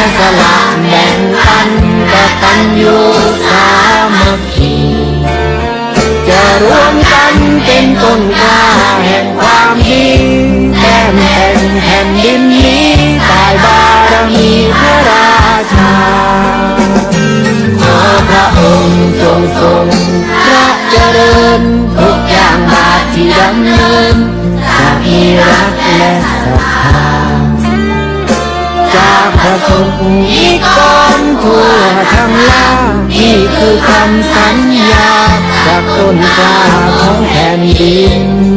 แตัญญูสามัคคีจะรวมกันเป็นต้นกล้าแห่งความดีแต้มแต่งแผ่นดินนี้ตายบารมีพระราชาขอพระองค์จงทรงพระเจริญทุกอย่างบาทที่ดำเนินจะมีรักและศรัทธาจาก พระสงฆ์นิกรทั่วทั้งลานี่คือคำสัญญา จากต้นกล้าของแผ่นดิน